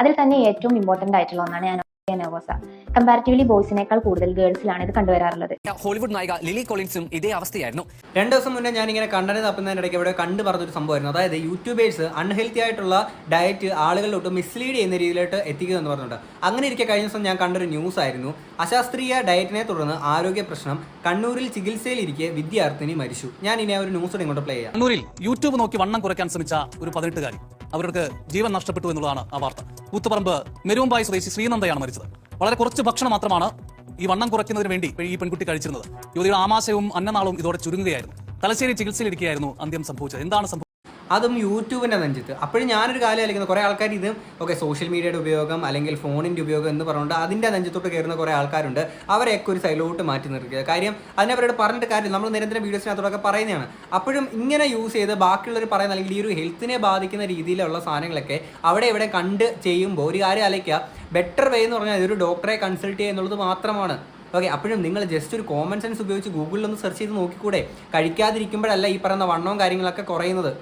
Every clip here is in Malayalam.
അതിൽ തന്നെ ഏറ്റവും ഇമ്പോർട്ടന്റ് ആയിട്ടുള്ള ഒന്നാണ് ഞാൻ നെർവോസ കമ്പാരിറ്റീവ്ലി ബോയ്സിനേക്കാൾ കൂടുതൽ ഗേൾസിലാണ് ഇത് കണ്ടുവരാറുള്ളത്. ഹോളിവുഡ് നായിക ലിലി കോളിൻസും ഇതേ അവസ്ഥയായിരുന്നു. രണ്ട് ദിവസം മുന്നേ ഞാൻ ഇങ്ങനെ കണ്ടത് തപ്പുന്നതിന്റെ ഇടയ്ക്ക് ഇവിടെ കണ്ടു പറഞ്ഞൊരു സംഭവമായിരുന്നു. അതായത് യൂട്യൂബേഴ്സ് അൺഹെൽത്തി ആയിട്ടുള്ള ഡയറ്റ് ആളുകളിലോട്ട് മിസ്ലീഡ് ചെയ്യുന്ന രീതിയിലോട്ട് എത്തിക്കുക എന്ന് പറഞ്ഞിട്ടുണ്ട്. അങ്ങനെ ഇരിക്കെ കഴിഞ്ഞ ദിവസം ഞാൻ കണ്ടൊരു ന്യൂസ് ആയിരുന്നു. അശാസ്ത്രീയ ഡയറ്റിനെ തുടർന്ന് ആരോഗ്യ പ്രശ്നം കണ്ണൂരിൽ ചികിത്സയിലിരിക്കെ വിദ്യാർത്ഥിനി മരിച്ചു. ഞാൻ ഇനി ആ ഒരു ന്യൂസ് കൂടെ ഇങ്ങോട്ട് പ്ലേ ചെയ്യാം. കണ്ണൂരിൽ യൂട്യൂബ് നോക്കി വണ്ണം കുറയ്ക്കാൻ ശ്രമിച്ച ഒരു പതിനെട്ടുകാരി. അവർക്ക് ജീവൻ നഷ്ടപ്പെട്ടു എന്നുള്ളതാണ് ആ വാർത്ത. കൂത്തുപറമ്പ് മെരുമ്പായി സ്വദേശി ശ്രീനന്ദയാണ് മരിച്ചത്. വളരെ കുറച്ച് ഭക്ഷണം മാത്രമാണ് ഈ വണ്ണം കുറയ്ക്കുന്നതിന് വേണ്ടി ഈ പെൺകുട്ടി കഴിച്ചിരുന്നത്. യുവതിയുടെ ആമാശയവും അന്നനാളവും ഇതോടെ ചുരുങ്ങുകയായിരുന്നു. തലശ്ശേരി ചികിത്സയിലിരിക്കുകയായിരുന്നു അന്ത്യം സംഭവിച്ചത്. എന്താണ് സംഭവിച്ചത് അതും യൂട്യൂബിന്റെ നെഞ്ചത്ത്. അപ്പോഴും ഞാനൊരു കാലം ആലോചിക്കുന്നത് കുറേ ആൾക്കാർ ഇത് ഓക്കെ സോഷ്യൽ മീഡിയയുടെ ഉപയോഗം അല്ലെങ്കിൽ ഫോണിന്റെ ഉപയോഗം എന്ന് പറഞ്ഞുകൊണ്ട് അതിന്റെ നെഞ്ചത്തോട്ട് കയറുന്ന കുറേ ആൾക്കാരുണ്ട്. അവരെയൊക്കെ ഒരു സൈലോട്ട് മാറ്റി നിർത്തുക. കാര്യം അതിനെ അവരോട് പറഞ്ഞിട്ട് കാര്യം നമ്മൾ നിരന്തരം വീഡിയോസിനകത്തോടൊക്കെ പറയുന്നതാണ്. അപ്പോഴും ഇങ്ങനെ യൂസ് ചെയ്ത് ബാക്കിയുള്ളവർ പറയുന്ന അല്ലെങ്കിൽ ഈ ഒരു ഹെൽത്തിനെ ബാധിക്കുന്ന രീതിയിലുള്ള സാധനങ്ങളൊക്കെ അവിടെ ഇവിടെ കണ്ട് ചെയ്യുമ്പോൾ ഒരു കാര്യം അലയ്ക്കുക ബെറ്റർ വേ എന്ന് പറഞ്ഞാൽ ഒരു ഡോക്ടറെ കൺസൾട്ട് ചെയ്യുക എന്നുള്ളത് മാത്രമാണ്. ഓക്കെ അപ്പോഴും നിങ്ങൾ ജസ്റ്റ് ഒരു കോമൺ സെൻസ് ഉപയോഗിച്ച് ഗൂഗിളിൽ ഒന്ന് സെർച്ച് ചെയ്ത് നോക്കിക്കൂടെ? കഴിക്കാതിരിക്കുമ്പോഴല്ല ഈ പറയുന്ന വണ്ണവും കാര്യങ്ങളൊക്കെ കുറയുന്നത്.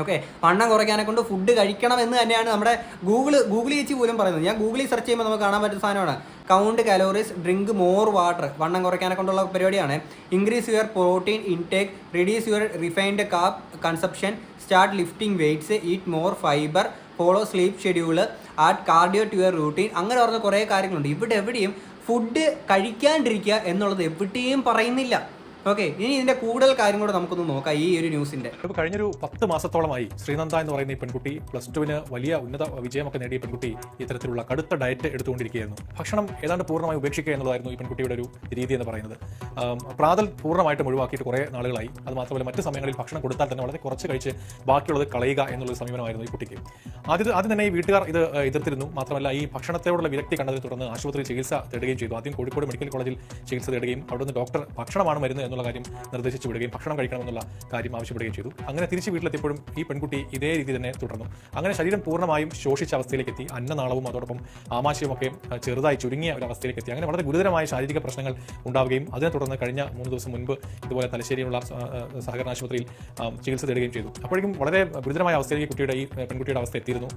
ഓക്കെ വണ്ണം കുറയ്ക്കാനെ കൊണ്ട് ഫുഡ് കഴിക്കണം എന്ന് തന്നെയാണ് നമ്മുടെ ഗൂഗിൾ ഗൂഗിൾ ചേച്ചി പോലും പറയുന്നത്. ഞാൻ ഗൂഗിളിൽ സെർച്ച് ചെയ്യുമ്പോൾ നമുക്ക് കാണാൻ പറ്റുന്ന സാധനമാണ്. Count calories drink more water വണ്ണം കുറയ്ക്കാനെ കൊണ്ടുള്ള പരിപാടിയാണ്. Increase your protein intake reduce your refined carb consumption start lifting weights eat more fibre follow sleep schedule add cardio to your routine അങ്ങനെ പറഞ്ഞ കുറേ കാര്യങ്ങളുണ്ട്. ഇവിടെ എവിടെയും ഫുഡ് കഴിക്കാണ്ടിരിക്കുക എന്നുള്ളത് എവിടെയും പറയുന്നില്ല. ഓക്കെ ഇനി ഇതിന്റെ കൂടുതൽ കാര്യം കൂടെ നമുക്കൊന്ന് നോക്കാം ഈ ഒരു ന്യൂസിന്റെ. ഇപ്പോൾ കഴിഞ്ഞൊരു പത്ത് മാസത്തോളമായി ശ്രീനന്ദ എന്ന് പറയുന്ന ഈ പെൺകുട്ടി പ്ലസ് ടുവിന് വലിയ ഉന്നത വിജയമൊക്കെ നേടിയ പെൺകുട്ടി ഇത്തരത്തിലുള്ള കടുത്ത ഡയറ്റ് എടുത്തുകൊണ്ടിരിക്കുകയായിരുന്നു. ഭക്ഷണം ഏതാണ്ട് പൂർണമായി ഉപേക്ഷിക്കുക എന്നുള്ളതായിരുന്നു ഈ പെൺകുട്ടിയുടെ ഒരു രീതി എന്ന് പറയുന്നത്. പ്രാതൽ പൂർണമായിട്ടും ഒഴിവാക്കിയിട്ട് കുറേ നാളുകളായി. അത് മാത്രമല്ല മറ്റ് സമയങ്ങളിൽ ഭക്ഷണം കൊടുത്താൽ തന്നെ വളരെ കുറച്ച് കഴിച്ച് ബാക്കിയുള്ളത് കളയുക എന്നുള്ള സമീപനമായിരുന്നു ഈ കുട്ടിക്ക്. ആദ്യം ആദ്യം തന്നെ ഈ വീട്ടുകാർ ഇത് എതിർത്തിരുന്നു. മാത്രമല്ല ഈ ഭക്ഷണത്തോടുള്ള വിരക്തി കണ്ടതിനെ തുടർന്ന് ആശുപത്രി ചികിത്സ തേടുകയും ചെയ്തു. ആദ്യം കോഴിക്കോട് മെഡിക്കൽ കോളേജിൽ ചികിത്സ തേടുകയും അവിടുന്ന് ഡോക്ടർ ഭക്ഷണമാണ് മരുന്ന് എന്നുള്ള കാര്യം നിർദ്ദേശിച്ചു വിടുകയും ഭക്ഷണം കഴിക്കണമെന്നുള്ള കാര്യം ആവശ്യപ്പെടുകയും ചെയ്തു. അങ്ങനെ തിരിച്ച് വീട്ടിലെത്തിയപ്പോഴും ഈ പെൺകുട്ടി ഇതേ രീതി തന്നെ തുടർന്നു. അങ്ങനെ ശരീരം പൂർണമായും ശോഷിച്ച അവസ്ഥയിലേക്ക് എത്തി അന്നനാളവും അതോടൊപ്പം ആമാശയവും ഒക്കെ ചെറുതായി ചുരുങ്ങിയ ഒരു അവസ്ഥയിലേക്ക് എത്തി അങ്ങനെ വളരെ ഗുരുതരമായ ശാരീരിക പ്രശ്നങ്ങൾ ഉണ്ടാവുകയും അതിനെ തുടർന്ന് കഴിഞ്ഞ മൂന്ന് ദിവസം മുൻപ് ഇതുപോലെ തലശ്ശേരിയിലുള്ള സഹകരണ ആശുപത്രിയിൽ ചികിത്സ തേടുകയും ചെയ്തു. അപ്പോഴേക്കും വളരെ ഗുരുതരമായ അവസ്ഥയിലേക്ക് കുട്ടിയുടെ ഈ പെൺകുട്ടിയുടെ അവസ്ഥ എത്തിയിരുന്നു.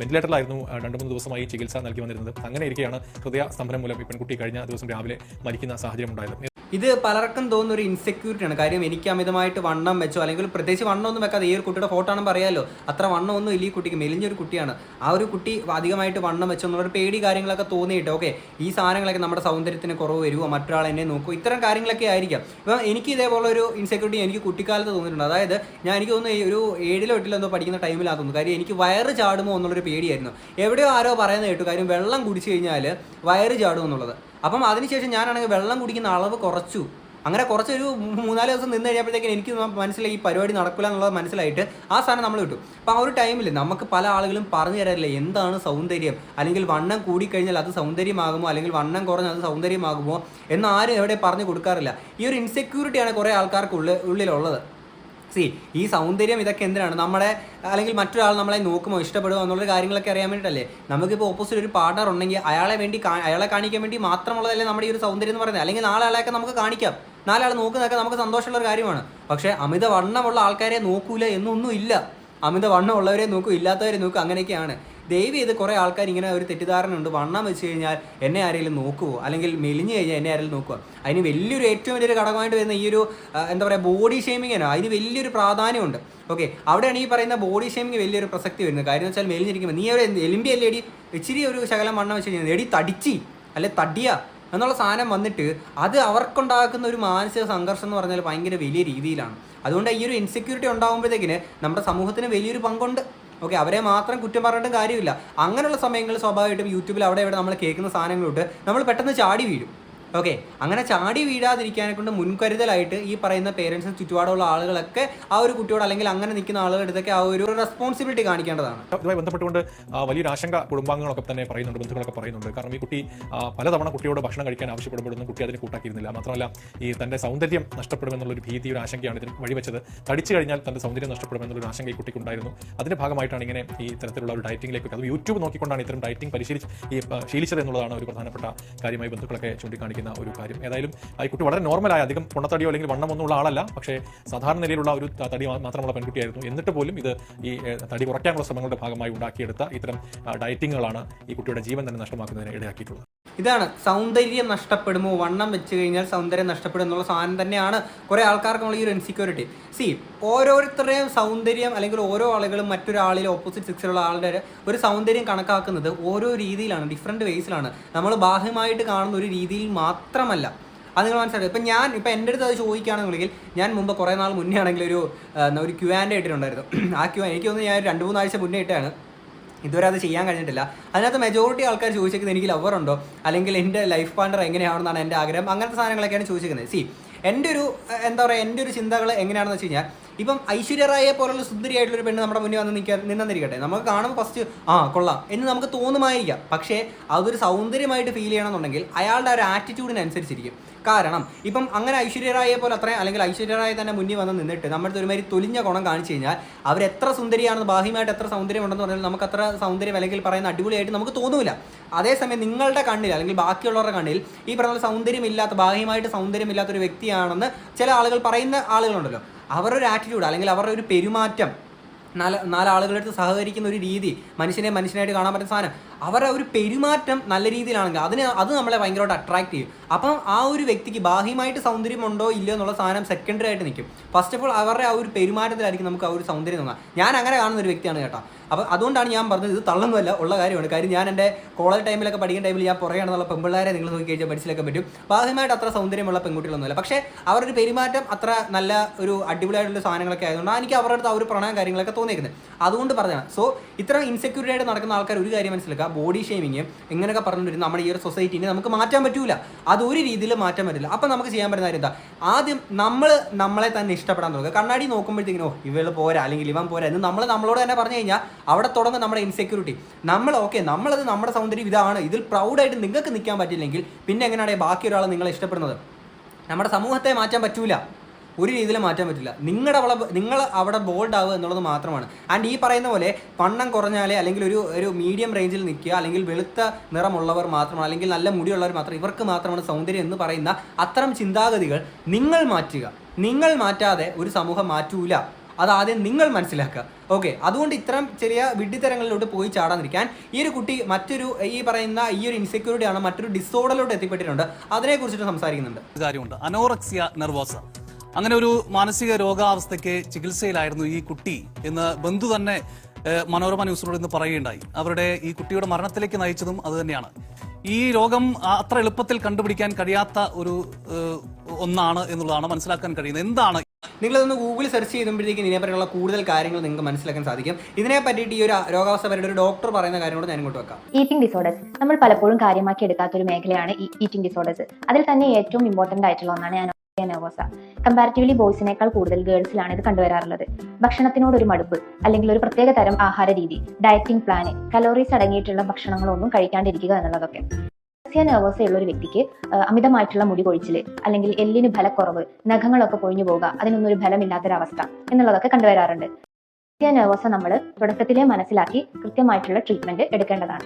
വെന്റിലേറ്ററിലായിരുന്നു രണ്ട് മൂന്ന് ദിവസമായി ചികിത്സ നൽകി വന്നിരുന്നത്. അങ്ങനെ ഇരിക്കെയാണ് ഹൃദയ സ്തംഭനം മൂലം ഈ പെൺകുട്ടി കഴിഞ്ഞ ദിവസം രാവിലെ മരിക്കുന്ന സാഹചര്യം ഉണ്ടായത്. ഇത് പലർക്കും തോന്നുന്ന ഒരു ഇൻസെക്യൂരിറ്റിയാണ് കാര്യം എനിക്ക് അമിതമായിട്ട് വണ്ണം വെച്ചോ അല്ലെങ്കിൽ പ്രത്യേകിച്ച് വണ്ണം ഒന്നും വെക്കാതെ ഈ ഒരു കുട്ടിയുടെ ഫോട്ടോ ആണെന്ന് പറയാമല്ലോ അത്ര വണ്ണം ഒന്നും ഇല്ല ഈ കുട്ടിക്ക്. മെലിഞ്ഞൊരു കുട്ടിയാണ്. ആ ഒരു കുട്ടി അധികമായിട്ട് വണ്ണം വെച്ചോ എന്നുള്ളൊരു പേടി കാര്യങ്ങളൊക്കെ തോന്നിയിട്ട് ഓക്കെ ഈ സാധനങ്ങളൊക്കെ നമ്മുടെ സൗന്ദര്യത്തിന് കുറവ് വരുമോ മറ്റൊരാൾ എന്നെ നോക്കൂ ഇത്തരം കാര്യങ്ങളൊക്കെ ആയിരിക്കാം. ഇപ്പം എനിക്ക് ഇതേപോലെ ഒരു ഇൻസെക്യൂരിറ്റി എനിക്ക് കുട്ടിക്കാലത്ത് തോന്നിയിട്ടുണ്ട്. അതായത് ഞാൻ എനിക്ക് തോന്നുന്നു ഒരു ഏഴിലോ എട്ടിലോ എന്തോ പഠിക്കുന്ന ടൈമിലാണ് തോന്നുന്നു. കാര്യം എനിക്ക് വയറ് ചാടുമോ എന്നുള്ളൊരു പേടിയായിരുന്നു. എവിടെയോ ആരോ പറയുന്നത് കേട്ടു. കാര്യം വെള്ളം കുടിച്ചു കഴിഞ്ഞാൽ വയറ് ചാടുമോ എന്നുള്ളത്. അപ്പം അതിനുശേഷം ഞാനാണെങ്കിൽ വെള്ളം കുടിക്കുന്ന അളവ് കുറച്ചു. അങ്ങനെ കുറച്ചൊരു മൂന്നാൽ ദിവസം നിന്ന് കഴിയുമ്പോഴത്തേക്കും എനിക്ക് മനസ്സിലായി ഈ പരിപാടി നടക്കില്ല എന്നുള്ളത് മനസ്സിലായിട്ട് ആ സാധനം നമ്മൾ കിട്ടും അപ്പോൾ ആ ഒരു ടൈമിൽ നമുക്ക് പല ആളുകളും പറഞ്ഞു തരാറില്ല എന്താണ് സൗന്ദര്യം? അല്ലെങ്കിൽ വണ്ണം കൂടിക്കഴിഞ്ഞാൽ അത് സൗന്ദര്യമാകുമോ? അല്ലെങ്കിൽ വണ്ണം കുറഞ്ഞാൽ അത് സൗന്ദര്യമാകുമോ? എന്ന് ആരും എവിടെ പറഞ്ഞു കൊടുക്കാറില്ല. ഈ ഒരു ഇൻസെക്യൂരിറ്റിയാണ് കുറേ ആൾക്കാർക്ക് ഉള്ളിലുള്ളത്. സി ഈ സൗന്ദര്യം ഇതൊക്കെ എന്തിനാണ്? നമ്മളെ അല്ലെങ്കിൽ മറ്റൊരാൾ നമ്മളെ നോക്കുമോ ഇഷ്ടപ്പെടുമോ എന്നുള്ള കാര്യങ്ങളൊക്കെ അറിയാൻ വേണ്ടിയിട്ടല്ലേ? നമുക്കിപ്പോൾ ഓപ്പോസിറ്റ് ഒരു പാർട്ണർ ഉണ്ടെങ്കിൽ അയാളെ വേണ്ടി അയാളെ കാണിക്കാൻ വേണ്ടി മാത്രമുള്ളതല്ലേ നമ്മുടെ ഈ ഒരു സൗന്ദര്യം എന്ന് പറയുന്നത്. അല്ലെങ്കിൽ നാളെ നമുക്ക് കാണിക്കാം. നാളെ ആൾ നോക്കുന്നതൊക്കെ നമുക്ക് സന്തോഷമുള്ള ഒരു കാര്യമാണ്. പക്ഷേ അമിത വണ്ണമുള്ള ആൾക്കാരെ നോക്കൂല എന്നൊന്നും ഇല്ല അമിത വണ്ണമുള്ളവരെ നോക്കൂ ഇല്ലാത്തവരെ നോക്കൂ അങ്ങനെയൊക്കെയാണ്. ദയവ് ചെയ്ത് കുറേ ആൾക്കാർ ഇങ്ങനെ ഒരു തെറ്റിദ്ധാരണ ഉണ്ട് വണ്ണം വെച്ച് കഴിഞ്ഞാൽ എന്നെ ആരെങ്കിലും നോക്കുമോ അല്ലെങ്കിൽ മെലിഞ്ഞു കഴിഞ്ഞാൽ എന്നെ ആരെങ്കിലും നോക്കുക അതിന് വലിയൊരു ഏറ്റവും വലിയൊരു ഘടകമായിട്ട് വരുന്ന ഈ ഒരു എന്താ പറയുക ബോഡി ഷേമിങ്ങിനോ അതിന് വലിയൊരു പ്രാധാന്യമുണ്ട്. ഓക്കെ അവിടെയാണ് ഈ പറയുന്ന ബോഡി ഷേമിങ് വലിയൊരു പ്രസക്തി വരുന്നത്. കാര്യം വെച്ചാൽ മെലിഞ്ഞിരിക്കുമ്പോൾ നീ ഒരു എലുമ്പി അല്ലേ എടി? ഇച്ചിരി ഒരു ശകലം വണ്ണം വെച്ച് കഴിഞ്ഞാൽ എടി തടിച്ചി. അല്ലെ തടിയ. എന്നുള്ള സാധനം വന്നിട്ട് അത് അവർക്കുണ്ടാക്കുന്ന ഒരു മാനസിക സംഘർഷം എന്ന് പറഞ്ഞാൽ ഭയങ്കര വലിയ രീതിയിലാണ്. അതുകൊണ്ട് ഈ ഒരു ഇൻസെക്യൂരിറ്റി ഉണ്ടാകുമ്പോഴത്തേക്കിന് നമ്മുടെ സമൂഹത്തിന് വലിയൊരു പങ്കുണ്ട്. ഓക്കെ അവരെ മാത്രം കുറ്റം പറഞ്ഞിട്ടും കാര്യമില്ല. അങ്ങനെയുള്ള സമയങ്ങളിൽ സ്വാഭാവികമായിട്ടും യൂട്യൂബിൽ അവിടെ ഇവിടെ നമ്മൾ കേൾക്കുന്ന സാധനങ്ങളോട്ട് നമ്മൾ പെട്ടെന്ന് ചാടി വീഴും. ഓക്കെ അങ്ങനെ ചാടി വീഴാതിരിക്കാനെ കൊണ്ട് മുൻകരുതലായിട്ട് ഈ പറയുന്ന പേരൻസ് ചുറ്റുപാടുള്ള ആളുകളൊക്കെ ആ ഒരു കുട്ടിയോട് അല്ലെങ്കിൽ അങ്ങനെ നിൽക്കുന്ന ആളുകളുടെ അടുത്തൊക്കെ ആ ഒരു റെസ്പോൺസിബിലിറ്റി കാണിക്കേണ്ടതാണ്. ഇതുമായി ബന്ധപ്പെട്ടുകൊണ്ട് വലിയ വലിയൊരു ആശങ്ക കുടുംബാംഗങ്ങളൊക്കെ തന്നെ പറയുന്നുണ്ട് ബന്ധുക്കളൊക്കെ പറയുന്നുണ്ട്. കാരണം ഈ കുട്ടി പലതവണ കുട്ടിയോട് ഭക്ഷണം കഴിക്കാൻ ആവശ്യപ്പെടുമ്പോഴൊന്നും കുട്ടി അതിന് കൂട്ടാക്കിയിരുന്നില്ല. മാത്രമല്ല ഈ തന്റെ സൗന്ദര്യം നഷ്ടപ്പെടുമെന്നുള്ളൊരു ഭീതി ഒരു ആശങ്കയാണ് ഇതിന് വഴിവെച്ചത്. തടിച്ചു കഴിഞ്ഞാൽ തന്റെ സൗന്ദര്യം നഷ്ടപ്പെടുമെന്നുള്ളൊരു ആശങ്ക ഈ കുട്ടിക്കുണ്ടായിരുന്നു അതിന്റെ ഭാഗമായിട്ടാണ് ഇങ്ങനെ ഈ തരത്തിലുള്ള ഒരു ഡയറ്റിംഗിലേക്ക് അത് യൂട്യൂബ് നോക്കിക്കൊണ്ടാണ് ഇത്തരം ഡയറ്റിംഗ് പരിശീലിച്ച് ഈ ശീലിച്ചത് എന്നുള്ളതാണ് ഒരു പ്രധാനപ്പെട്ട കാര്യമായി ബന്ധുക്കളൊക്കെ ചൂണ്ടിക്കാണിക്കുന്നത്. പറയുന്ന ഒരു കാര്യം. ഏതായാലും ആ ഈ കുട്ടി വളരെ നോർമലായ അധികം പൊണ്ണത്തടിയോ അല്ലെങ്കിൽ വണ്ണം ഒന്നും ഉള്ള ആളല്ല. പക്ഷേ സാധാരണ നിലയിലുള്ള ഒരു തടി മാത്രമുള്ള പെൺകുട്ടിയായിരുന്നു. എന്നിട്ട് പോലും ഇത് ഈ തടി കുറയ്ക്കാനുള്ള ശ്രമങ്ങളുടെ ഭാഗമായി ഉണ്ടാക്കിയെടുത്ത ഇത്തരം ഡയറ്റിങ്ങുകളാണ് ഈ കുട്ടിയുടെ ജീവൻ തന്നെ നഷ്ടമാക്കുന്നതിന് ഇടയാക്കിയിട്ടുള്ളത്. ഇതാണ്. സൗന്ദര്യം നഷ്ടപ്പെടുമോ? വണ്ണം വെച്ച് കഴിഞ്ഞാൽ സൗന്ദര്യം നഷ്ടപ്പെടും എന്നുള്ള സാധനം തന്നെയാണ് കുറേ ആൾക്കാർക്കുള്ള ഈ ഒരു ഇൻസെക്യൂരിറ്റി സി ഓരോരുത്തരുടെയും സൗന്ദര്യം അല്ലെങ്കിൽ ഓരോ ആളുകളും മറ്റൊരാളിൽ ഓപ്പോസിറ്റ് സിക്സിലുള്ള ആളുടെ ഒരു സൗന്ദര്യം കണക്കാക്കുന്നത് ഓരോ രീതിയിലാണ് ഡിഫറെന്റ് വേസിലാണ് നമ്മൾ ബാഹ്യമായിട്ട് കാണുന്ന ഒരു രീതിയിൽ മാത്രമല്ല. അത് നിങ്ങൾ മനസ്സിലാക്കുക ഇപ്പം ഞാൻ ഇപ്പം എന്റെ അടുത്ത് അത് ചോദിക്കുകയാണെന്നുണ്ടെങ്കിൽ ഞാൻ മുമ്പ് കുറേ നാൾ മുന്നേ ആണെങ്കിൽ ഒരു ഒരു ക്യു ആൻഡ് ഇട്ടിട്ടുണ്ടായിരുന്നു. ആ ക്യു എനിക്ക് തോന്നുന്നു ഞാൻ രണ്ട് മൂന്നാഴ്ച മുന്നേ ഇട്ടാണ് ഇതുവരെ അത് ചെയ്യാൻ കഴിഞ്ഞിട്ടില്ല. അതിനകത്ത് മെജോറിറ്റി ആൾക്കാർ ചോദിച്ചേക്കുന്നത് എനിക്ക് ലവർ ഉണ്ടോ? അല്ലെങ്കിൽ എന്റെ ലൈഫ് പാർട്ണർ എങ്ങനെയാണെന്നാണ് എന്റെ ആഗ്രഹം? അങ്ങനത്തെ സാധനങ്ങളൊക്കെയാണ് ചോദിച്ചിരിക്കുന്നത് സി എന്റെ ഒരു എന്താ പറയുക എന്റെ ഒരു ചിന്തകൾ എങ്ങനെയാണെന്ന് വെച്ച് കഴിഞ്ഞാൽ ഇപ്പം ഐശ്വര്യ റായെ പോലുള്ള സുന്ദരിയായിട്ടുള്ള ഒരു പെണ്ണ് നമ്മുടെ മുന്നിൽ വന്ന് നിൽക്കാൻ നിന്നിരിക്കട്ടെ നമുക്ക് കാണുമ്പോൾ ഫസ്റ്റ് ആ കൊള്ളാം. എന്ന് നമുക്ക് തോന്നുമായിരിക്കാം. പക്ഷേ അതൊരു സൗന്ദര്യമായിട്ട് ഫീൽ ചെയ്യണമെന്നുണ്ടെങ്കിൽ അയാളുടെ ഒരു ആറ്റിറ്റ്യൂഡിനനുസരിച്ചിരിക്കും കാരണം ഇപ്പം അങ്ങനെ ഐശ്വര്യ റായെ പോലെ അത്രയും അല്ലെങ്കിൽ ഐശ്വര്യ റായ തന്നെ മുന്നിൽ വന്ന് നിന്നിട്ട് നമ്മുടെ ഒരുമാതിരി തൊലിഞ്ഞ ഗുണം കാണിച്ചു കഴിഞ്ഞാൽ അവർ എത്ര സുന്ദരിയാണെന്ന് ബാഹ്യമായിട്ട് എത്ര സൗന്ദര്യം ഉണ്ടെന്ന് പറഞ്ഞാൽ നമുക്ക് അത്ര സൗന്ദര്യം അല്ലെങ്കിൽ പറയുന്ന അടിപൊളിയായിട്ട് നമുക്ക് തോന്നില്ല അതേസമയം നിങ്ങളുടെ കണ്ണിൽ അല്ലെങ്കിൽ ബാക്കിയുള്ളവരുടെ കണ്ണിൽ ഈ പറഞ്ഞ സൗന്ദര്യമില്ലാത്ത ബാഹ്യമായിട്ട് സൗന്ദര്യമില്ലാത്ത ഒരു വ്യക്തിയാണെന്ന് ചില ആളുകൾ പറയുന്ന ആളുകളുണ്ടല്ലോ. അവരുടെ ഒരു ആറ്റിറ്റ്യൂഡ് അല്ലെങ്കിൽ അവരുടെ ഒരു പെരുമാറ്റം നാല് നാലാളുകളെടുത്ത് സഹകരിക്കുന്ന ഒരു രീതി മനുഷ്യനെ മനുഷ്യനായിട്ട് കാണാൻ പറ്റുന്ന സാധനം അവരുടെ ഒരു പെരുമാറ്റം നല്ല രീതിയിലാണെങ്കിൽ അതിന് അത് നമ്മളെ ഭയങ്കരമായിട്ട് അട്രാക്ട് ചെയ്യും. അപ്പം ആ ഒരു വ്യക്തിക്ക് ബാഹ്യമായിട്ട് സൗന്ദര്യം ഉണ്ടോ ഇല്ലയോ എന്നുള്ള സാധനം സെക്കൻഡറി ആയിട്ട് നിൽക്കും. ഫസ്റ്റ് ഓഫ് ഓൾ അവരുടെ ആ ഒരു പെരുമാറ്റത്തിലായിരിക്കും നമുക്ക് ആ ഒരു സൗന്ദര്യം തോന്നുക. ഞാൻ അങ്ങനെ കാണുന്ന ഒരു വ്യക്തിയാണ് കേട്ടോ. അപ്പോൾ അതുകൊണ്ടാണ് ഞാൻ പറഞ്ഞത് ഇത് തള്ളുന്നതല്ല ഉള്ള കാര്യമാണ്. കാര്യം ഞാൻ എന്റെ കോളേജ് ടൈമിലൊക്കെ പഠിക്കുന്ന ടൈമിൽ ഞാൻ പുറകെയാണെന്നുള്ള പെൺപിള്ളേരെ നിങ്ങൾ നോക്കി കഴിഞ്ഞാൽ മനസ്സിലാക്കാൻ പറ്റും. ബാഹ്യമായിട്ട് അത്ര സൗന്ദര്യമുള്ള പെൺകുട്ടികളൊന്നുമില്ല. പക്ഷേ അവരുടെ പെരുമാറ്റം അത്ര നല്ല ഒരു അടിപൊളിയായിട്ടുള്ള സാധനങ്ങളൊക്കെ ആയതുകൊണ്ടാണ് എനിക്ക് അവരുടെ അടുത്ത് ആ ഒരു പ്രണയം കാര്യങ്ങളൊക്കെ തോന്നിയിരിക്കുന്നത് അതുകൊണ്ട് പറഞ്ഞതാണ്. സോ ഇത്ര ഇൻസെക്യൂരിറ്റി ആയിട്ട് നടക്കുന്ന ആൾക്കാർ ഒരു കാര്യം മനസ്സിലാക്കുക. ബോഡി ഷേമിങ് ഇങ്ങനെയൊക്കെ പറഞ്ഞിട്ട് നമ്മുടെ ഈ ഒരു സൊസൈറ്റിനെ നമുക്ക് മാറ്റാൻ പറ്റൂല. അത് ഒരു രീതിയിൽ മാറ്റാൻ പറ്റില്ല. അപ്പം നമുക്ക് ചെയ്യാൻ പറ്റുന്ന കാര്യം എന്താ? ആദ്യം നമ്മൾ നമ്മളെ തന്നെ ഇഷ്ടപ്പെടാൻ നോക്കുക കണ്ണാടി നോക്കുമ്പോഴത്തേക്കിനോ ഇവൾ പോരാ അല്ലെങ്കിൽ ഇവൻ പോരാ എന്ന് നമ്മൾ നമ്മളോട് തന്നെ പറഞ്ഞു കഴിഞ്ഞാൽ അവിടെ തുടങ്ങും നമ്മുടെ ഇൻസെക്യൂരിറ്റി നമ്മൾ ഓക്കെ നമ്മളത് നമ്മുടെ സൗന്ദര്യം ഇതാണ്. ഇതിൽ പ്രൗഡായിട്ട് നിങ്ങൾക്ക് നിൽക്കാൻ പറ്റില്ലെങ്കിൽ പിന്നെ എങ്ങനെയാണ് ബാക്കി ഒരാൾ നിങ്ങളെ ഇഷ്ടപ്പെടുന്നത്? നമ്മുടെ സമൂഹത്തെ മാറ്റാൻ പറ്റൂല. ഒരു രീതിയിലും മാറ്റാൻ പറ്റില്ല. നിങ്ങളുടെ അവളെ നിങ്ങൾ അവിടെ ബോൾഡ് ആവുക എന്നുള്ളത് മാത്രമാണ്. ആൻഡ് ഈ പറയുന്ന പോലെ വണ്ണം കുറഞ്ഞാലേ അല്ലെങ്കിൽ ഒരു ഒരു മീഡിയം റേഞ്ചിൽ നിൽക്കുക അല്ലെങ്കിൽ വെളുത്ത നിറമുള്ളവർ മാത്രമാണ് അല്ലെങ്കിൽ നല്ല മുടിയുള്ളവർ മാത്രം ഇവർക്ക് മാത്രമാണ് സൗന്ദര്യം എന്ന് പറയുന്ന അത്തരം ചിന്താഗതികൾ നിങ്ങൾ മാറ്റുക. നിങ്ങൾ മാറ്റാതെ ഒരു സമൂഹം മാറ്റൂല. അത് ആദ്യം നിങ്ങൾ മനസ്സിലാക്കുക. ഓക്കെ അതുകൊണ്ട് ഇത്തരം ചെറിയ വിഡ്ഢിത്തരങ്ങളിലോട്ട് പോയി ചാടാതിരിക്കാൻ ഈ ഒരു കുട്ടി മറ്റൊരു ഈ പറയുന്ന ഈ ഒരു ഇൻസെക്യൂരിറ്റി ആണ് മറ്റൊരു ഡിസോർഡറിലോട്ട് എത്തിപ്പെട്ടിട്ടുണ്ട്. അതിനെക്കുറിച്ചിട്ട് സംസാരിക്കുന്നുണ്ട്. കാര്യമുണ്ട്. അനോറക്സിയ നെർവോസ അങ്ങനെ ഒരു മാനസിക രോഗാവസ്ഥയ്ക്ക് ചികിത്സയിലായിരുന്നു ഈ കുട്ടി എന്ന് ബന്ധു തന്നെ മനോരമ ന്യൂസിനോട് ഇന്ന് പറയുകയുണ്ടായി. അവരുടെ ഈ കുട്ടിയുടെ മരണത്തിലേക്ക് നയിച്ചതും അതുതന്നെയാണ് ഈ രോഗം അത്ര എളുപ്പത്തിൽ കണ്ടുപിടിക്കാൻ കഴിയാത്ത ഒരു ഒന്നാണ് എന്നുള്ളതാണ് മനസ്സിലാക്കാൻ കഴിയുന്നത്. എന്താണ്? നിങ്ങളതൊന്ന് ഗൂഗിൾ സെർച്ച് ചെയ്യുമ്പോഴത്തേക്കും ഇതിനെപ്പറ്റിയുള്ള കൂടുതൽ കാര്യങ്ങൾ നിങ്ങൾക്ക് മനസ്സിലാക്കാൻ സാധിക്കും. ഇതിനെ പറ്റിയിട്ട് ഈ ഒരു രോഗാവസ്ഥ പറ്റിയിട്ട് ഒരു ഡോക്ടർ പറയുന്ന കാര്യങ്ങളോട് ഞാൻ ഇങ്ങോട്ട് വെക്കാം. ഈറ്റിംഗ് ഡിസോർഡേഴ്സ് നമ്മൾ പലപ്പോഴും കാര്യമാക്കി എടുക്കാത്ത ഒരു മേഖലയാണ് ഈ ഈറ്റിംഗ് ഡിസോർഡേഴ്സ് അതിൽ തന്നെ ഏറ്റവും ഇമ്പോർട്ടന്റ് ആയിട്ടുള്ള ഒന്നാണ് അനോറിയ നെർവോസ കമ്പാരിറ്റീവ്ലി ബോയ്സിനേക്കാൾ കൂടുതൽ ഗേൾസിലാണ് ഇത് കണ്ടുവരാറുള്ളത്. ഭക്ഷണത്തിനോട് ഒരു മടുപ്പ് അല്ലെങ്കിൽ ഒരു പ്രത്യേക തരം ആഹാര രീതി ഡയറ്റിംഗ് പ്ലാന് കലോറീസ് അടങ്ങിയിട്ടുള്ള ഭക്ഷണങ്ങളൊന്നും കഴിക്കാണ്ടിരിക്കുക എന്നുള്ളതൊക്കെ. ഉള്ള ഒരു വ്യക്തിക്ക് അമിതമായിട്ടുള്ള മുടി കൊഴിച്ചിൽ അല്ലെങ്കിൽ എല്ലിന് ഫലക്കുറവ് നഖങ്ങളൊക്കെ പൊഴിഞ്ഞു പോകുക അതിനൊന്നും ഒരു ഫലമില്ലാത്തൊരവസ്ഥ എന്നുള്ളതൊക്കെ കണ്ടുവരാറുണ്ട്. അനോറക്സിയ നെർവോസ നമ്മൾ തുടക്കത്തിലെ മനസ്സിലാക്കി കൃത്യമായിട്ടുള്ള ട്രീറ്റ്മെന്റ് എടുക്കേണ്ടതാണ്.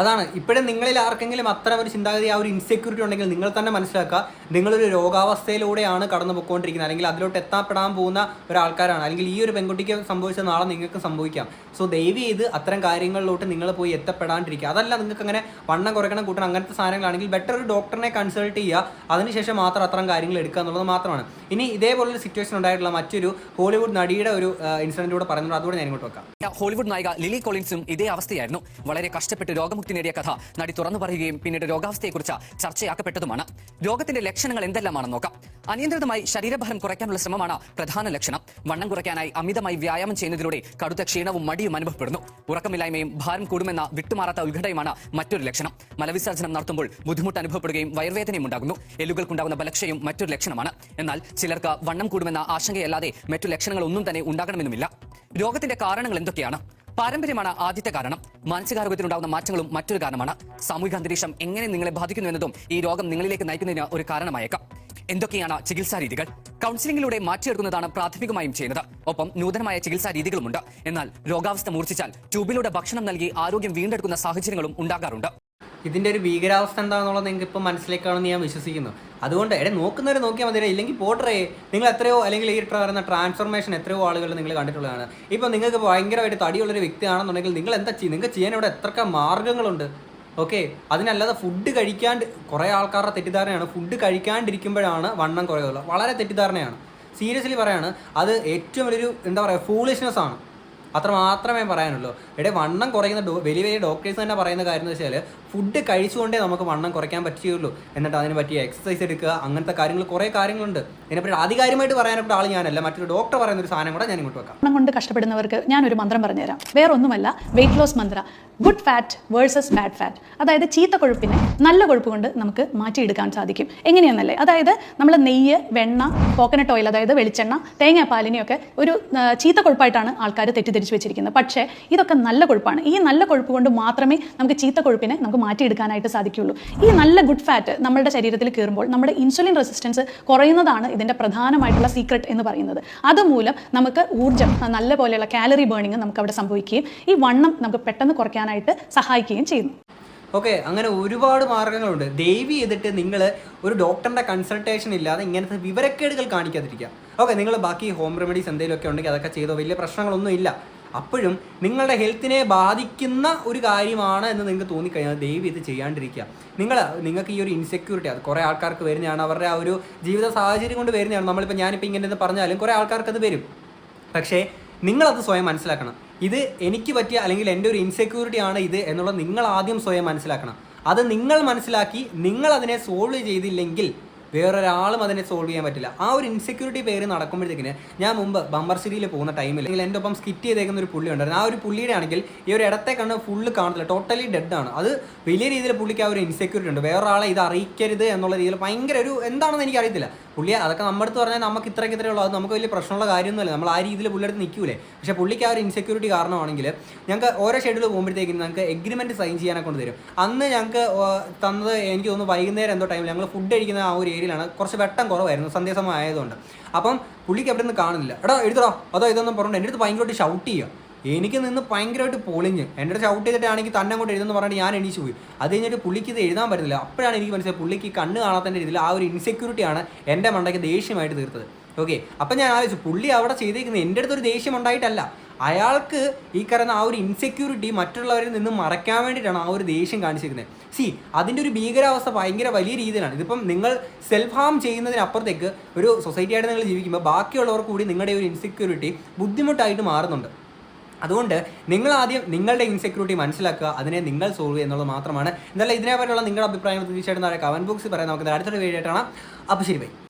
അതാണ്. ഇപ്പോഴും നിങ്ങളിൽ ആർക്കെങ്കിലും അത്ര ഒരു ചിന്താഗതി ആ ഒരു ഇൻസെക്യൂരിറ്റി ഉണ്ടെങ്കിൽ നിങ്ങൾ തന്നെ മനസ്സിലാക്കുക നിങ്ങളൊരു രോഗാവസ്ഥയിലൂടെയാണ് കടന്നു പോയിക്കൊണ്ടിരിക്കുന്നത് അല്ലെങ്കിൽ അതിലോട്ട് എത്താപ്പെടാൻ പോകുന്ന ഒരാൾക്കാരാണ്. അല്ലെങ്കിൽ ഈ ഒരു പെൺകുട്ടിക്ക് സംഭവിച്ച നാളെ നിങ്ങൾക്ക് സംഭവിക്കാം. സോ ദയവ് ചെയ്ത് അത്തരം കാര്യങ്ങളിലോട്ട് നിങ്ങൾ പോയി എത്തപ്പെടാണ്ടിരിക്കുക. അതല്ല നിങ്ങൾക്ക് അങ്ങനെ വണ്ണം കുറയ്ക്കണം കൂട്ടണം അങ്ങനത്തെ സാധനങ്ങളാണെങ്കിൽ ബെറ്റർ ഒരു ഡോക്ടറിനെ കൺസൾട്ട് ചെയ്യുക. അതിനുശേഷം മാത്രം അത്തരം കാര്യങ്ങൾ എടുക്കുക എന്നുള്ളത് മാത്രമാണ്. ഇനി ഇതേപോലൊരു സിറ്റുവേഷൻ ഉണ്ടായിട്ടുള്ള മറ്റൊരു ഹോളിവുഡ് നടിയുടെ ഒരു ഇൻസിഡന്റ് കൂടെ പറയുന്നത് അതുകൂടെ ഞാൻ ഇങ്ങോട്ട് വെക്കാം. ഹോളിവുഡ് നായിക ലിലി കോളിൻസും ഇതേ അവസ്ഥയായിരുന്നു. വളരെ കഷ്ടപ്പെട്ട് രോഗമുക്തി നേടിയ കഥ നടി തുറന്നു പറയുകയും പിന്നീട് രോഗാവസ്ഥയെക്കുറിച്ച് ചർച്ചയാക്കപ്പെട്ടതുമാണ്. രോഗത്തിന്റെ ലക്ഷണങ്ങൾ എന്തെല്ലാമാണെന്ന് നോക്കാം. അനിയന്ത്രിതമായി ശരീരഭാരം കുറയ്ക്കാനുള്ള ശ്രമമാണ് പ്രധാന ലക്ഷണം. വണ്ണം കുറയ്ക്കാനായി അമിതമായി വ്യായാമം ചെയ്യുന്നതിലൂടെ കടുത്ത ക്ഷീണവും മടിയും അനുഭവപ്പെടുന്നു. ഉറക്കമില്ലായ്മയും ഭാരം കൂടുമെന്ന വിട്ടുമാറാത്ത ഉത്കണ്ഠയുമാണ് മറ്റൊരു ലക്ഷണം. മലവിസർജനം നടത്തുമ്പോൾ ബുദ്ധിമുട്ട് അനുഭവപ്പെടുകയും വയർവേദനയും ഉണ്ടാകുന്നു. എല്ലുകൾക്കുണ്ടാകുന്ന ബലക്ഷയും മറ്റൊരു ലക്ഷണമാണ്. എന്നാൽ ചിലർക്ക് വണ്ണം കൂടുമെന്ന ആശങ്കയല്ലാതെ മറ്റു ലക്ഷണങ്ങൾ ഒന്നും തന്നെ ഉണ്ടാകണമെന്നുമില്ല. രോഗത്തിന്റെ കാരണങ്ങൾ എന്തൊക്കെയാണ്? പാരമ്പര്യമാണ് ആദ്യത്തെ കാരണം. മാനസികാരോഗ്യത്തിനുണ്ടാകുന്ന മാറ്റങ്ങളും മറ്റൊരു കാരണമാണ്. സാമൂഹിക അന്തരീക്ഷം എങ്ങനെ നിങ്ങളെ ബാധിക്കുന്നു എന്നതും ഈ രോഗം നിങ്ങളിലേക്ക് നയിക്കുന്നതിന് ഒരു കാരണമായേക്കാം. എന്തൊക്കെയാണ് ചികിത്സാ രീതികൾ? കൗൺസിലിംഗിലൂടെ മാറ്റിയെടുക്കുന്നതാണ് പ്രാഥമികമായും ചെയ്യുന്നത്. ഒപ്പം നൂതനമായ ചികിത്സാ രീതികളുമുണ്ട്. എന്നാൽ രോഗാവസ്ഥ മൂർച്ഛിച്ചാൽ ട്യൂബിലൂടെ ഭക്ഷണം നൽകി ആരോഗ്യം വീണ്ടെടുക്കുന്ന സാഹചര്യങ്ങളും ഉണ്ടാകാറുണ്ട്. ഇതിന്റെ ഒരു ഭീകരാവസ്ഥ എന്താണെന്നുള്ളത് നിങ്ങൾക്ക് ഇപ്പം മനസ്സിലേക്കാണെന്ന് ഞാൻ വിശ്വസിക്കുന്നു. അതുകൊണ്ട് എടെ നോക്കുന്നവരെ നോക്കിയാൽ മതി ഇല്ലെങ്കിൽ പോട്ടറേ നിങ്ങൾ എത്രയോ അല്ലെങ്കിൽ ഈ പറയുന്ന ട്രാൻസ്ഫോർമേഷൻ എത്രയോ ആളുകൾ നിങ്ങൾ കണ്ടിട്ടുള്ളതാണ്. ഇപ്പം നിങ്ങൾക്ക് ഭയങ്കരമായിട്ട് തടിയുള്ളൊരു വ്യക്തിയാണെന്നുണ്ടെങ്കിൽ നിങ്ങൾ എന്താ ചെയ്യും നിങ്ങൾക്ക് ചെയ്യാൻ ഇവിടെ എത്ര മാർഗങ്ങളുണ്ട് ഓക്കെ? അതിനല്ലാതെ ഫുഡ് കഴിക്കാണ്ട് കുറേ ആൾക്കാരുടെ തെറ്റിദ്ധാരണയാണ്. ഫുഡ് കഴിക്കാണ്ടിരിക്കുമ്പോഴാണ് വണ്ണം കുറയുള്ളൂ. വളരെ തെറ്റിദ്ധാരണയാണ്. സീരിയസ്ലി പറയാണ്. അത് ഏറ്റവും വലിയൊരു എന്താ പറയുക ഫൂളിഷ്നെസ് ആണ്. അത്ര മാത്രമേ പറയാനുള്ളൂ. ഇവിടെ വണ്ണം കുറയുന്ന വലിയ വലിയ ഡോക്ടേഴ്സ് തന്നെ പറയുന്ന കാര്യം എന്ന് വെച്ചാൽ ഫുഡ് കഴിച്ചുകൊണ്ടേ നമുക്ക് വണ്ണം കുറയ്ക്കാൻ പറ്റുകയുള്ളൂ. എന്നിട്ട് അതിന് പറ്റിയ എക്സസൈസ് എടുക്കുക അങ്ങനത്തെ കാര്യങ്ങൾ കുറേ കാര്യങ്ങളുണ്ട്. ഇതിനെപ്പറ്റി ആധികാരികമായിട്ട് പറയാനപ്പെട്ട ആൾ ഞാനല്ല. മറ്റൊരു ഡോക്ടർ പറയുന്ന ഒരു സാധനം കൂടെ ഞാൻ ഇങ്ങോട്ട് വെക്കാം. വണ്ണം കൊണ്ട് കഷ്ടപ്പെടുന്നവർക്ക് ഞാനൊരു മന്ത്രം പറഞ്ഞുതരാം. വേറൊന്നുമല്ല വെയിറ്റ് ലോസ് മന്ത്ര. Good fat versus bad fat അതായത് ചീത്ത കൊഴുപ്പിനെ നല്ല കൊഴുപ്പ് കൊണ്ട് നമുക്ക് മാറ്റിയെടുക്കാൻ സാധിക്കും. എങ്ങനെയാണെന്നല്ലേ അതായത് നമ്മൾ നെയ്യ് വെണ്ണ കോക്കനട്ട് ഓയിൽ അതായത് വെളിച്ചെണ്ണ തേങ്ങാപ്പാലിനെയൊക്കെ ഒരു ചീത്ത കൊഴുപ്പായിട്ടാണ് ആൾക്കാർ തെറ്റിദ്ധരിച്ച് വെച്ചിരിക്കുന്നത് പക്ഷേ ഇതൊക്കെ നല്ല കൊഴുപ്പാണ്. ഈ നല്ല കൊഴുപ്പ് കൊണ്ട് മാത്രമേ നമുക്ക് ചീത്ത കൊഴുപ്പിനെ നമുക്ക് മാറ്റിയെടുക്കാനായിട്ട് സാധിക്കുകയുള്ളൂ. ഈ നല്ല ഗുഡ് ഫാറ്റ് നമ്മുടെ ശരീരത്തിൽ കയറുമ്പോൾ നമ്മുടെ ഇൻസുലിൻ റെസിസ്റ്റൻസ് കുറയുന്നതാണ് ഇതിന്റെ പ്രധാനമായിട്ടുള്ള സീക്രട്ട് എന്ന് പറയുന്നത്. അതുമൂലം നമുക്ക് ഊർജം നല്ല പോലെയുള്ള കാലറി ബേണിംഗ് നമുക്ക് അവിടെ സംഭവിക്കുകയും ഈ വണ്ണം നമുക്ക് പെട്ടെന്ന് കുറയ്ക്കാനായിട്ട് സഹായിക്കുകയും ചെയ്യുന്നു. ഓക്കെ അങ്ങനെ ഒരുപാട് മാർഗങ്ങളുണ്ട് ദയവ് ചെയ്തിട്ട് നിങ്ങൾ ഒരു ഡോക്ടറിന്റെ കൺസൾട്ടേഷൻ ഇല്ലാതെ ഇങ്ങനത്തെ വിവരക്കേടുകൾ കാണിക്കാതിരിക്കുക. ഓക്കെ നിങ്ങൾ ബാക്കി ഹോം റെമഡീസ് എന്തെങ്കിലുമൊക്കെ ഉണ്ടെങ്കിൽ അതൊക്കെ ചെയ്തോ? വലിയ പ്രശ്നങ്ങളൊന്നും ഇല്ല. അപ്പോഴും നിങ്ങളുടെ ഹെൽത്തിനെ ബാധിക്കുന്ന ഒരു കാര്യമാണ് എന്ന് നിങ്ങൾക്ക് തോന്നിക്കഴിഞ്ഞാൽ ദയവ് ഇത് ചെയ്യാണ്ടിരിക്കുക. നിങ്ങൾ നിങ്ങൾക്ക് ഈ ഒരു ഇൻസെക്യൂരിറ്റി അത് കുറേ ആൾക്കാർക്ക് വരുന്നതാണ്. അവരുടെ ആ ഒരു ജീവിത സാഹചര്യം കൊണ്ട് വരുന്നതാണ്. നമ്മളിപ്പോൾ ഞാനിപ്പോൾ ഇങ്ങനെ പറഞ്ഞാലും കുറേ ആൾക്കാർക്ക് അത് വരും. പക്ഷേ നിങ്ങളത് സ്വയം മനസ്സിലാക്കണം. ഇത് എനിക്ക് പറ്റിയ അല്ലെങ്കിൽ എന്റെ ഒരു ഇൻസെക്യൂരിറ്റി ആണ് ഇത് എന്നുള്ളത് നിങ്ങൾ ആദ്യം സ്വയം മനസ്സിലാക്കണം. അത് നിങ്ങൾ മനസ്സിലാക്കി നിങ്ങൾ അതിനെ സോൾവ് ചെയ്തില്ലെങ്കിൽ വേറൊരാളും അതിനെ സോൾവ് ചെയ്യാൻ പറ്റില്ല. ആ ഒരു ഇൻസെക്യൂരിറ്റി പേര് നടക്കുമ്പോഴത്തേക്കിന് ഞാൻ മുമ്പ് ബമ്പർ സിറ്റിയിൽ പോകുന്ന ടൈമിൽ അല്ലെങ്കിൽ എന്റെ ഒപ്പം സ്കിറ്റ് ചെയ്തേക്കുന്ന ഒരു പുള്ളി ഉണ്ടായിരുന്നു. ആ ഒരു പുള്ളിയുടെ ആണെങ്കിൽ ഈ ഒരു ഇടത്തെ കണ്ണ് ഫുള്ള് കാണത്തില്ല. ടോട്ടലി ഡെഡ് ആണ്. അത് വലിയ രീതിയിൽ പുള്ളിക്ക് ആ ഒരു ഇൻസെക്യൂരിറ്റി ഉണ്ട്. വേറൊരാളെ ഇത് അറിയിക്കരുത് എന്നുള്ള രീതിയിൽ ഭയങ്കര ഒരു എന്താണെന്ന് എനിക്ക് അറിയത്തില്ല പുള്ളി അതൊക്കെ നമ്മുടെ അടുത്ത് പറഞ്ഞാൽ നമുക്ക് ഇത്രയ്ക്ക് ഇത്രയേ ഉള്ളൂ. അത് നമുക്ക് വലിയ പ്രശ്നമുള്ള കാര്യമൊന്നുമല്ല. നമ്മൾ ആ രീതിയിൽ പുള്ളിയുടെ നിൽക്കൂലേ. പക്ഷേ പുള്ളിക്ക് ആ ഒരു ഇൻസെക്യൂരിറ്റി കാരണമാണെങ്കിൽ ഞങ്ങൾക്ക് ഓരോ ഷെഡ്യൂൾ പോകുമ്പോഴത്തേക്കും ഞങ്ങൾക്ക് എഗ്രിമെന്റ് സൈൻ ചെയ്യാനെ കൊണ്ട് തരും. അന്ന് ഞങ്ങൾക്ക് തന്നത് എനിക്ക് തോന്നുന്നു വൈകുന്നേരം എന്തോ ടൈമിൽ ഞങ്ങൾ ഫുഡ് കഴിക്കുന്ന ആ ഒരു ഏരിയയിലാണ് കുറച്ച് വെട്ടം കുറവായിരുന്നു. സന്ധ്യാസമയം ആയതുകൊണ്ട്. അപ്പം പുള്ളിക്ക് അവിടെ നിന്ന് കാണുന്നില്ല. എടാ എഴുതടാ. അതോ ഇതൊന്നും പറഞ്ഞിട്ട് എന്റെ അടുത്ത് ഭയങ്കരമായിട്ട് ഷൗട്ട് ചെയ്യുക. എനിക്ക് നിന്ന് ഭയങ്കരമായിട്ട് പൊളിഞ്ഞ്. എന്റെ ഷൗട്ട് ചെയ്തിട്ടാണെങ്കിൽ തന്നെ അങ്ങോട്ട് എഴുതുന്നു പറഞ്ഞിട്ട് ഞാൻ എണീച്ച് പോയി. അത് കഴിഞ്ഞിട്ട് പുള്ളിക്ക് ഇത് എഴുതാൻ പറ്റുന്നില്ല. അപ്പോഴാണ് എനിക്ക് മനസ്സിലായത് പുള്ളിക്ക് കണ്ണ് കാണാത്തതിന്റെ രീതിയിൽ ആ ഒരു ഇൻസെക്യൂരിറ്റിയാണ് എന്റെ മണ്ടയ്ക്ക് ദേഷ്യമായിട്ട് തീർത്തത്. ഓക്കെ അപ്പം ഞാൻ ആലോചിച്ചു പുള്ളി അവിടെ ചെയ്തേക്കുന്നത് എന്റെ അടുത്തൊരു ദേഷ്യം ഉണ്ടായിട്ടല്ല. അയാൾക്ക് ഈ പറയുന്ന ആ ഒരു ഇൻസെക്യൂരിറ്റി മറ്റുള്ളവരിൽ നിന്ന് മറയ്ക്കാൻ വേണ്ടിയിട്ടാണ് ആ ഒരു ദേഷ്യം കാണിച്ചിരിക്കുന്നത്. സി അതിന്റെ ഒരു ഭീകരാവസ്ഥ ഭയങ്കര വലിയ രീതിയിലാണ്. ഇതിപ്പം നിങ്ങൾ സെൽഫ് ഹാം ചെയ്യുന്നതിനപ്പുറത്തേക്ക് ഒരു സൊസൈറ്റിയായിട്ട് നിങ്ങൾ ജീവിക്കുമ്പോൾ ബാക്കിയുള്ളവർക്ക് കൂടി നിങ്ങളുടെ ഒരു ഇൻസെക്യൂരിറ്റി ബുദ്ധിമുട്ടായിട്ട് മാറുന്നുണ്ട്. അതുകൊണ്ട് നിങ്ങൾ ആദ്യം നിങ്ങളുടെ ഇൻസെക്യൂരിറ്റി മനസ്സിലാക്കുക അതിനെ നിങ്ങൾ സോൾവ് ചെയ്യുക എന്നുള്ളത് മാത്രമാണ്. എന്തായാലും ഇതിനെപ്പറ്റിയുള്ള നിങ്ങളുടെ അഭിപ്രായങ്ങൾ തീർച്ചയായിട്ടും താഴെ കമന്റ് ബോക്സിൽ പറയാം. നമുക്ക് അടുത്തൊരു വീഡിയോ ആയിട്ടാണ് അപ്പോൾ ശരി ബൈ